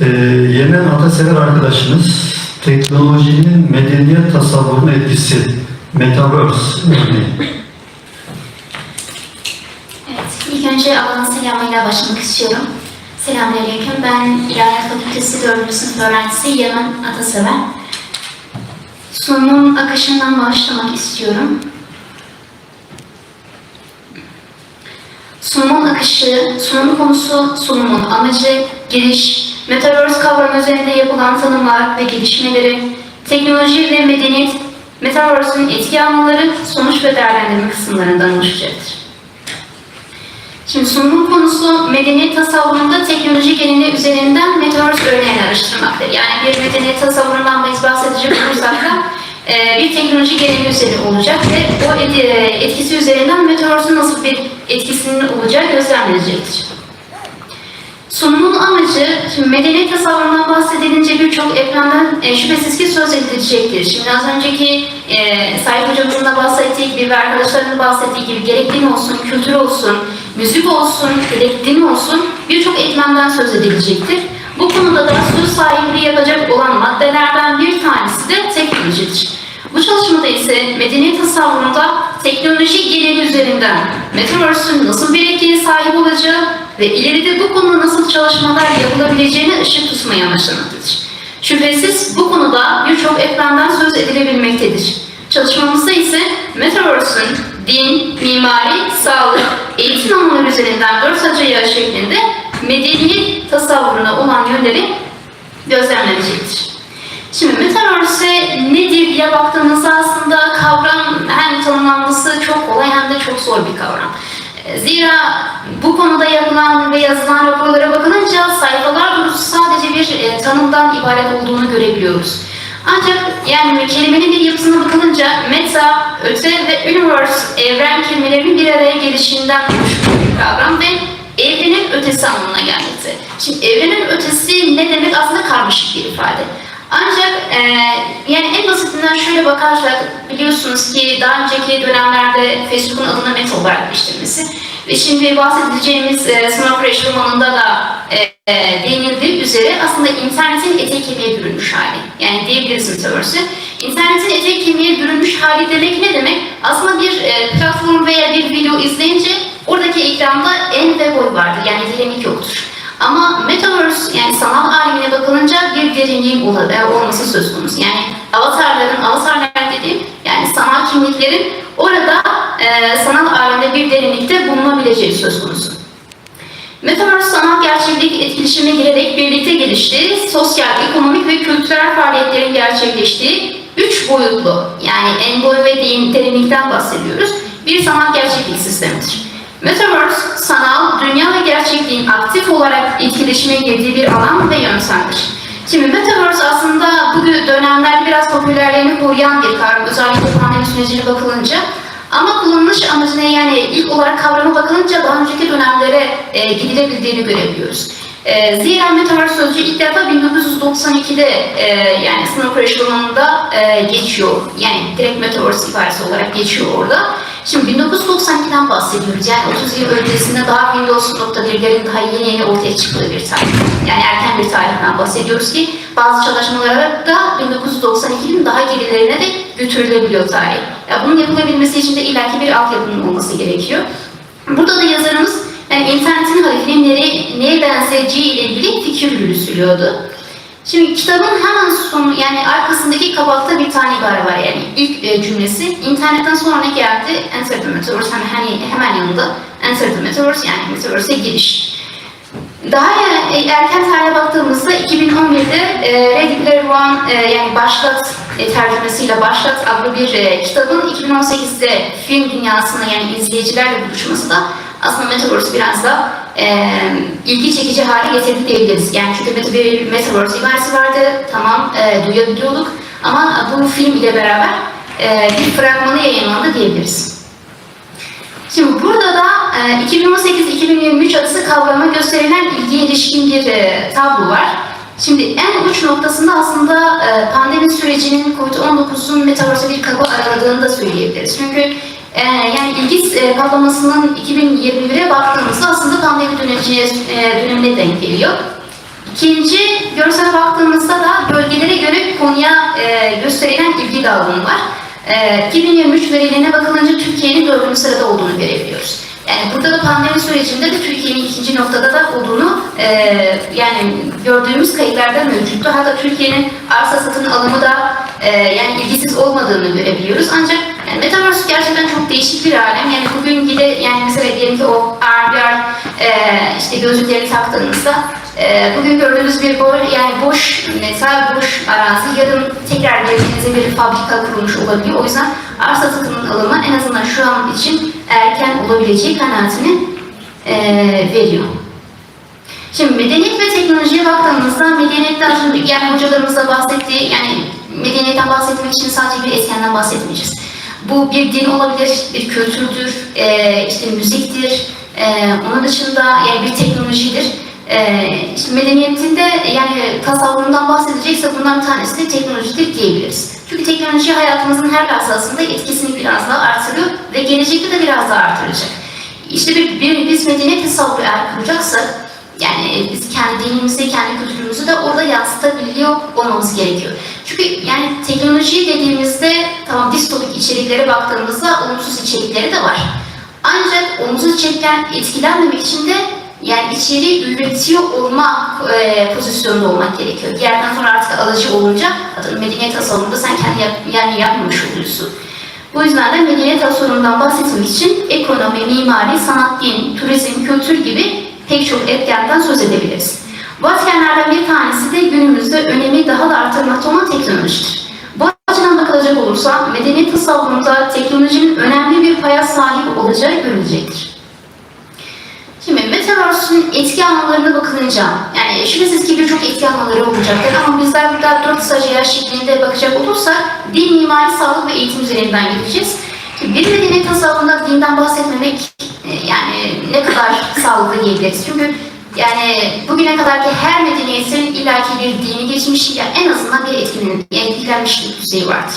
Ee, Yemen Atasever arkadaşımız teknolojinin medeniyet tasavvuruna etkisi, Metaverse örneği. Evet, ilk önce Allah'ın selamıyla başlamak istiyorum. Selamünaleyküm. Ben İlahiyat Fakültesi 4. sınıf öğrencisi Yaman Atasever. Sunumun akışından başlamak istiyorum. Sunumun akışı, sunum konusu, sunumun amacı, giriş, Metaverse kavramı üzerinde yapılan tanımlar ve gelişmeleri, teknoloji ve medeniyet, Metaverse'ün etki alanları, sonuç ve değerlendirme kısımlarından oluşacaktır. Şimdi sunumun konusu medeniyet tasavvurunda teknoloji geneli üzerinden Metaverse örneğini araştırmaktır. Yani bir medeniyet tasavvurundan biz bahsedecek olursak da e, bir teknoloji geneli üzeri olacak ve o e, etkisi üzerinden Metaverse'ün nasıl bir etkisinin olacağı gözlemlenecektir. Sunumun amacı, şimdi medeniyet tasavvurundan bahsedilince birçok ekrandan e, şüphesiz ki söz edilecektir. Şimdi az önceki e, Sahip hocamızın da bahsettiği gibi ve arkadaşlarının bahsettiği gibi gerek din olsun, kültür olsun, müzik olsun, gerek din olsun birçok ekrandan söz edilecektir. Bu konuda da söz sahipliği yapacak olan maddelerden bir tanesi de teknolojidir. Bu çalışmada ise medeniyet tasavvurunda teknoloji geneli üzerinden Metaverse'ün nasıl bir etkiye sahip olacağı ve ileride bu konuda nasıl çalışmalar yapılabileceğine ışık tutmaya amaçlamaktadır. Şüphesiz bu konuda birçok ekrandan söz edilebilmektedir. Çalışmamızda ise Metaverse'ün din, mimari, sağlık, eğitim alanları üzerinden dört ayağı şeklinde medeniyet tasavvuruna olan yönleri gözlemlenecektir. Şimdi Metaverse nedir diye baktığımızda aslında kavram hem tanımlanması çok kolay hem de çok zor bir kavram. Zira bu konuda yapılan ve yazılan raporlara bakılınca sayfalar dolusu sadece bir e, tanımdan ibaret olduğunu görebiliyoruz. Ancak yani kelimenin bir yapısına bakılınca meta, öte ve universe, evren kelimelerinin bir araya gelişinden oluşan bir kavram ve evrenin ötesi anlamına gelmekte. Şimdi evrenin ötesi ne demek aslında karmaşık bir ifade. Ancak e, yani en basitinden şöyle bakarsak biliyorsunuz ki daha önceki dönemlerde Facebook'un adına Meta olarak değiştirmesi ve şimdi bahsedeceğimiz e, Fresh romanında da e, e, değinildiği üzere aslında internetin etek kemiğe bürünmüş hali. Yani diyebiliriz Metaverse'ü. İnternetin etek kemiğe bürünmüş hali demek ne demek? Aslında bir e, platform veya bir video izleyince oradaki ekranda en ve boy vardır. Yani derinlik yoktur. Ama Metaverse yani sanal alemine bakılınca bir derinliğin e, olması söz konusu. Yani avatarların, avatarlar dediğim yani sanal kimliklerin orada e, sanal alemde bir derinlikte bulunabileceği söz konusu. Metaverse sanal gerçeklik etkileşime girerek birlikte geliştiği, sosyal, ekonomik ve kültürel faaliyetlerin gerçekleştiği üç boyutlu yani en boy ve derin- derinlikten bahsediyoruz. Bir sanal gerçeklik sistemidir. Metaverse, sanal, dünya ve gerçekliğin aktif olarak etkileşime girdiği bir alan ve yöntemdir. Şimdi Metaverse aslında bu dönemlerde biraz popülerliğini koruyan bir kavram, özellikle pandemi sürecine bakılınca. Ama kullanılış amacına yani ilk olarak kavrama bakılınca daha önceki dönemlere e, gidilebildiğini görebiliyoruz. E, zira Metaverse sözcüğü ilk defa 1992'de e, yani Crash romanında e, geçiyor. Yani direkt Metaverse ifadesi olarak geçiyor orada. Şimdi 1992'den bahsediyoruz. Yani 30 yıl öncesinde daha Windows nokta birlerin daha yeni yeni ortaya çıktığı bir tarih. Yani erken bir tarihten bahsediyoruz ki bazı çalışmalara da 1992'nin daha gerilerine de götürülebiliyor tarih. Ya bunun yapılabilmesi için de illaki bir altyapının olması gerekiyor. Burada da yazarımız yani internetin harifinin nereye, neye benzeyeceği ile ilgili fikir yürütülüyordu. Şimdi kitabın hemen sonu yani arkasındaki kapakta bir tane ibare var yani ilk e, cümlesi internetten sonra ne geldi? Enter the Metaverse hani, hani hemen yanında Enter the Metaverse yani Metaverse'e giriş. Daha e, erken tarihe baktığımızda 2011'de e, Ready Player One e, yani Başlat e, tercümesiyle Başlat adlı bir e, kitabın 2018'de film dünyasına yani izleyicilerle buluşması da aslında Metaverse biraz da e, ilgi çekici hale getirdi diyebiliriz. Yani çünkü bir Metaverse ibaresi vardı, tamam e, duyabiliyorduk ama bu film ile beraber e, bir fragmanı yayınlandı diyebiliriz. Şimdi burada da e, 2018-2023 arası kavrama gösterilen ilgiye ilişkin bir e, tablo var. Şimdi en uç noktasında aslında pandemi sürecinin COVID-19'un Metaverse'e bir kapı araladığını da söyleyebiliriz. Çünkü e, yani ilgi e, patlamasının 2021'e baktığımızda aslında pandemi dönemi, e, dönemine denk geliyor. İkinci görsele baktığımızda da bölgelere göre konuya e, gösterilen ilgi dağılımı var. E, 2023 verilerine bakılınca Türkiye'nin dördüncü sırada olduğunu görebiliyoruz. Yani burada da pandemi sürecinde de Türkiye'nin ikinci noktada da olduğunu e, yani gördüğümüz kayıtlarda mevcuttu. Hatta Türkiye'nin arsa satın alımı da e, yani ilgisiz olmadığını görebiliyoruz. Ancak yani Metaverse gerçekten çok değişik bir alem. Yani bugün gide yani mesela diyelim ki o RBR e, işte gözlükleri taktığınızda e, bugün gördüğünüz bir boş, yani boş mesela boş arazi yarın tekrar geldiğinizde bir fabrika kurulmuş olabiliyor. O yüzden arsa satın alımı en azından şu an için erken olabileceği kanaatini e, veriyor. Şimdi medeniyet ve teknolojiye baktığımızda medeniyette yani hocalarımız da bahsettiği yani medeniyetten bahsetmek için sadece bir etkenden bahsetmeyeceğiz. Bu bir din olabilir, bir kültürdür, e, işte müziktir, e, onun dışında yani bir teknolojidir. E, işte medeniyetinde yani tasavvurundan bahsedecekse bundan bir tanesi de teknolojidir diyebiliriz. Çünkü teknoloji hayatımızın her lahzasında etkisini biraz daha artırıyor ve gelecekte de biraz daha artıracak. İşte bir, bir biz medeniyet tasavvuru eğer kuracaksak yani biz kendi dinimizi, kendi kültürümüzü de orada yansıtabiliyor olmamız gerekiyor. Çünkü yani teknoloji dediğimizde tamam distopik içeriklere baktığımızda olumsuz içerikleri de var. Ancak olumsuz içerikten etkilenmemek için de yani içeriği üretiyor olma e, pozisyonunda olmak gerekiyor. Bir yerden sonra artık alıcı olunca zaten medeniyet tasavvurunda sen kendi yap, yani yapmamış oluyorsun. Bu yüzden de medeniyet tasarımından bahsetmek için ekonomi, mimari, sanat, din, turizm, kültür gibi pek çok etkenden söz edebiliriz. Bu etkenlerden bir tanesi de günümüzde önemi daha da artırmakta olan teknolojidir. Bu açıdan bakılacak olursa medeniyet tasavvurunda teknolojinin önemli bir paya sahip olacağı görülecektir. Şimdi Metaverse'ün etki alanlarına bakılınca, yani şüphesiz ki birçok etki alanları olacaktır ama bizler burada dört stajyer şeklinde bakacak olursak din, mimari, sağlık ve eğitim üzerinden gideceğiz. Bir medeniyet tasavvurunda dinden bahsetmemek e, yani ne kadar sağlıklı diyebiliriz. Çünkü yani bugüne kadarki her medeniyetin illaki bir dini geçmiş ya en azından bir etkilen, etkilenmişlik düzeyi vardır.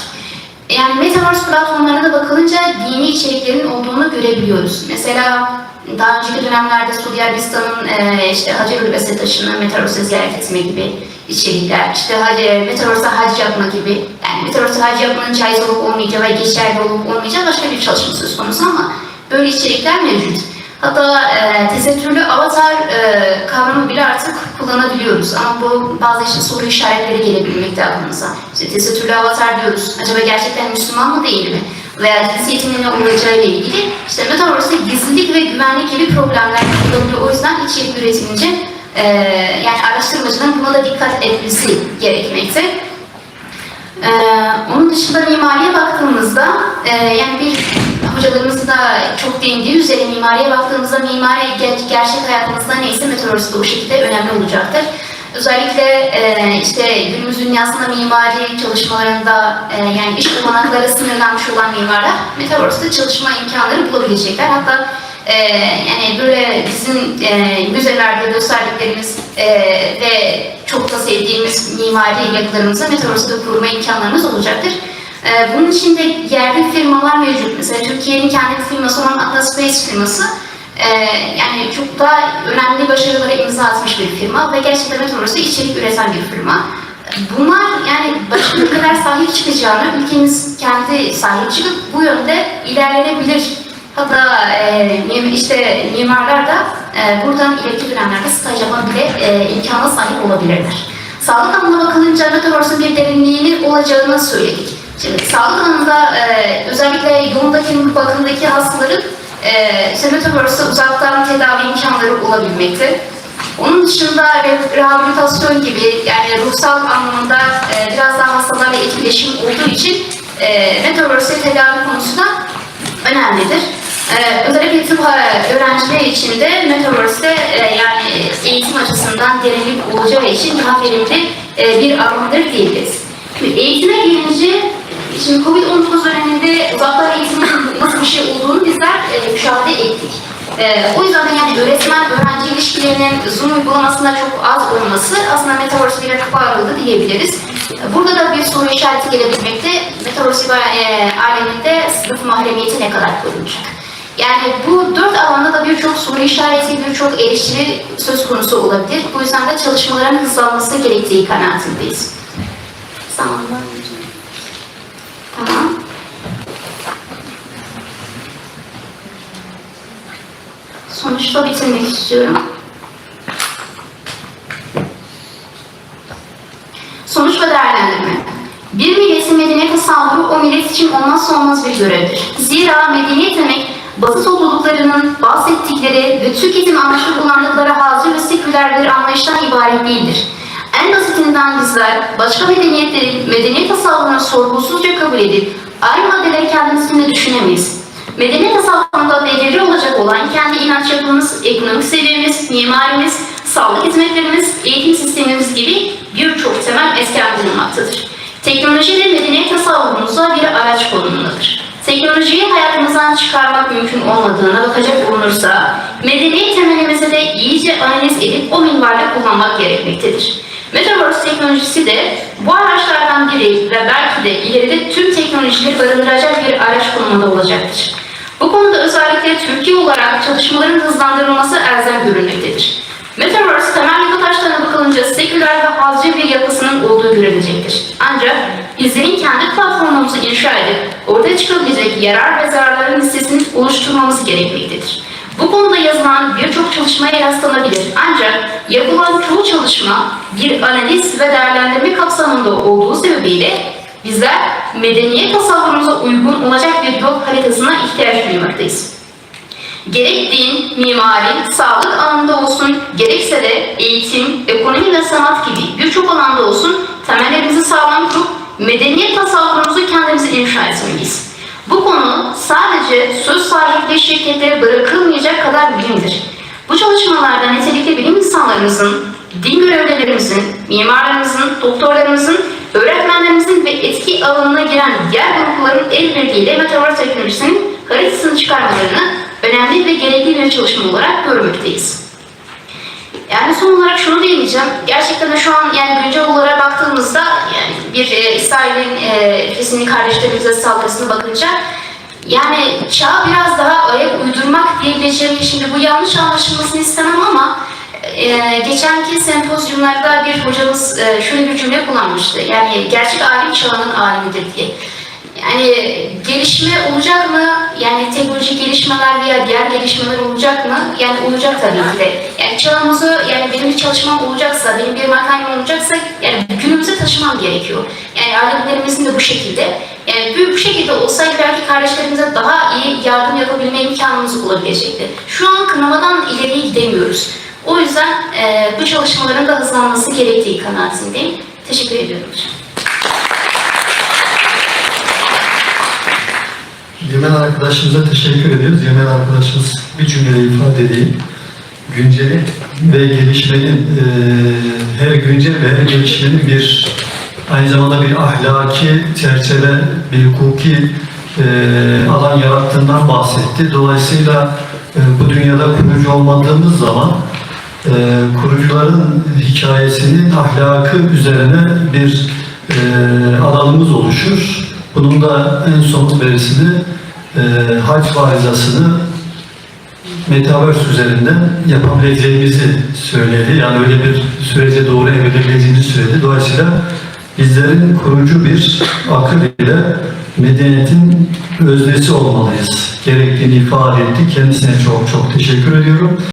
Yani Metaverse platformlarına da bakılınca dini içeriklerin olduğunu görebiliyoruz. Mesela daha önceki dönemlerde Suudi Arabistan'ın e, işte Hacerül Esed taşını Metaverse'e ziyaret etme gibi içerikler, işte hadi, Metaverse'e hac yapma gibi, yani Metaverse'e hac yapmanın caiz olup olmayacağı ve geçerli olup olmayacağı başka bir çalışma söz konusu ama böyle içerikler mevcut. Hatta e, tesettürlü avatar e, kavramı bile artık kullanabiliyoruz. Ama bu bazı işte soru işaretleri gelebilmekte aklımıza. İşte tesettürlü avatar diyoruz. Acaba gerçekten Müslüman mı değil mi? Veya cinsiyetinin ne olacağı ile ilgili işte Metaverse'de gizlilik ve güvenlik gibi problemler kullanılıyor. O yüzden içerik üretilince e, yani araştırmacının buna da dikkat etmesi gerekmekte. Ee, onun dışında mimariye baktığımızda e, yani bir hocalarımızın da çok değindiği üzere mimariye baktığımızda mimari ger- gerçek hayatımızda neyse Metaverse de o şekilde önemli olacaktır. Özellikle e, işte günümüz dünyasında mimari çalışmalarında e, yani iş olanakları sınırlanmış olan mimarlar Metaverse'de çalışma imkanları bulabilecekler. Hatta e, yani böyle bizim e, müzelerde gösterdiklerimiz e, ve çok da sevdiğimiz mimari yapılarımıza Metaverse'de kurma imkanlarımız olacaktır. E, bunun için de yerli firmalar mevcut. Mesela Türkiye'nin kendi firması olan Atlas Space firması e, yani çok da önemli başarılara imza atmış bir firma ve gerçekten Metaverse'de içerik üreten bir firma. Bunlar yani başka ülkeler sahip çıkacağını, ülkemiz kendi sahip çıkıp bu yönde ilerlenebilir Hatta e, işte mimarlar da e, buradan ileriki dönemlerde staj yapma bile e, imkana sahip olabilirler. Sağlık alanına bakılınca Metaverse'ın bir derinliğinin olacağını söyledik. Şimdi sağlık alanında e, özellikle yoğundaki bakımdaki hastaların e, işte Metaverse'de uzaktan tedavi imkanları olabilmekte. Onun dışında re- rehabilitasyon gibi yani ruhsal anlamda e, biraz daha hastalarla etkileşim olduğu için e, Metaverse tedavi konusunda önemlidir. Ee, özellikle tıp e, öğrencileri için de Metaverse'de e, yani eğitim açısından derinlik olacağı için daha verimli e, bir alandır diyebiliriz. Eğitime gelince, şimdi Covid-19 döneminde uzaktan eğitimin nasıl bir şey olduğunu bizler e, müşahede ettik. E, o yüzden de yani öğretmen-öğrenci ilişkilerinin Zoom uygulamasında çok az olması aslında Metaverse bir kapı aralığı diyebiliriz. Burada da bir soru işareti gelebilmekte. Metaverse e, aleminde sınıf mahremiyeti ne kadar korunacak? Yani bu dört alanda da birçok soru işareti, birçok eleştiri söz konusu olabilir. Bu yüzden de çalışmaların hızlanması gerektiği kanaatindeyiz. Zaman var mı hocam? Tamam. Sonuçta bitirmek istiyorum. Sonuç ve değerlendirme. Bir milletin medeniyet tasavvuru o millet için olmazsa olmaz bir görevdir. Zira medeniyet demek batı topluluklarının bahsettikleri ve tüketim amaçlı kullandıkları hazır ve seküler bir anlayıştan ibaret değildir. En basitinden bizler başka medeniyetlerin medeniyet tasavvurunu sorgusuzca kabul edip aynı maddeleri kendimizin de düşünemeyiz. Medeniyet tasavvurunda belirli olacak olan kendi inanç yapımız, ekonomik seviyemiz, mimarimiz, sağlık hizmetlerimiz, eğitim sistemimiz gibi birçok temel etken bulunmaktadır. Teknoloji de medeniyet tasavvurumuza bir araç konumundadır. Teknolojiyi hayatımızdan çıkarmak mümkün olmadığına bakacak olunursa, medeniyet temelimizi de iyice analiz edip o minvalde kullanmak gerekmektedir. Metaverse teknolojisi de bu araçlardan biri ve belki de ileride tüm teknolojileri barındıracak bir araç konumunda olacaktır. Bu konuda özellikle Türkiye olarak çalışmaların hızlandırılması elzem görülmektedir. Metaverse temel yapı taşlarına bakılınca seküler ve hazcı bir yapısının olduğu görülecektir. Ancak bizlerin kendi platformumuzu inşa edip ortaya çıkabilecek yarar ve zararların listesini oluşturmamız gerekmektedir. Bu konuda yazılan birçok çalışmaya rastlanabilir. Ancak yapılan çoğu çalışma bir analiz ve değerlendirme kapsamında olduğu sebebiyle bizler medeniyet tasavvurumuza uygun olacak bir yol haritasına ihtiyaç duymaktayız. Gerek din, mimari, sağlık alanında olsun, gerekse de eğitim, ekonomi ve sanat gibi birçok alanda olsun temellerimizi sağlam kurup medeniyet tasavvurumuzu kendimize inşa etmeliyiz. Bu konu sadece söz sahipli şirketlere bırakılmayacak kadar mühimdir. Bu çalışmalarda nitelikli bilim insanlarımızın, din görevlilerimizin, mimarlarımızın, doktorlarımızın, öğretmenlerimizin ve etki alanına giren diğer grupların el birliğiyle metaverse teknolojisinin haritasını çıkarmalarını önemli ve gerekli bir çalışma olarak görmekteyiz. Yani son olarak şunu diyeceğim. Gerçekten de şu an yani güncel olarak baktığımızda yani bir e, İsrail'in e, Filistinli kardeşlerimize saldırısına bakınca yani çağa biraz daha ayak uydurmak diyebileceğim şimdi bu yanlış anlaşılmasını istemem ama e, geçenki sempozyumlarda bir hocamız e, şöyle bir cümle kullanmıştı. Yani gerçek alim çağının alimidir diye. Yani gelişme olacak mı? Yani gelişmeler veya diğer gelişmeler olacak mı? Yani olacak tabii ki de. Yani çağımızı, yani benim bir çalışmam olacaksa, benim bir makalem olacaksa yani günümüze taşımam gerekiyor. Yani alimlerimizin de bu şekilde. Yani bu, bu şekilde olsaydı belki kardeşlerimize daha iyi yardım yapabilme imkanımız olabilecekti. Şu an kınamadan ileriye gidemiyoruz. O yüzden e, bu çalışmaların da hızlanması gerektiği kanaatindeyim. Teşekkür ediyorum hocam. Yemen arkadaşımıza teşekkür ediyoruz. Yemen arkadaşımız bir cümleyle ifade edeyim. Günceli ve gelişmenin, e, her güncel ve her gelişmenin bir aynı zamanda bir ahlaki çerçeve, bir hukuki e, alan yarattığından bahsetti. Dolayısıyla e, bu dünyada kurucu olmadığımız zaman e, kurucuların hikayesinin ahlakı üzerine bir e, alanımız oluşur. Bunun da en somut verisini e, hac farizasını Metaverse üzerinden yapabileceğimizi söyledi. Yani öyle bir sürece doğru evrilebileceğimizi söyledi. Dolayısıyla bizlerin kurucu bir akıl ile medeniyetin öznesi olmalıyız. Gerektiğini ifade etti. Kendisine çok çok teşekkür ediyorum.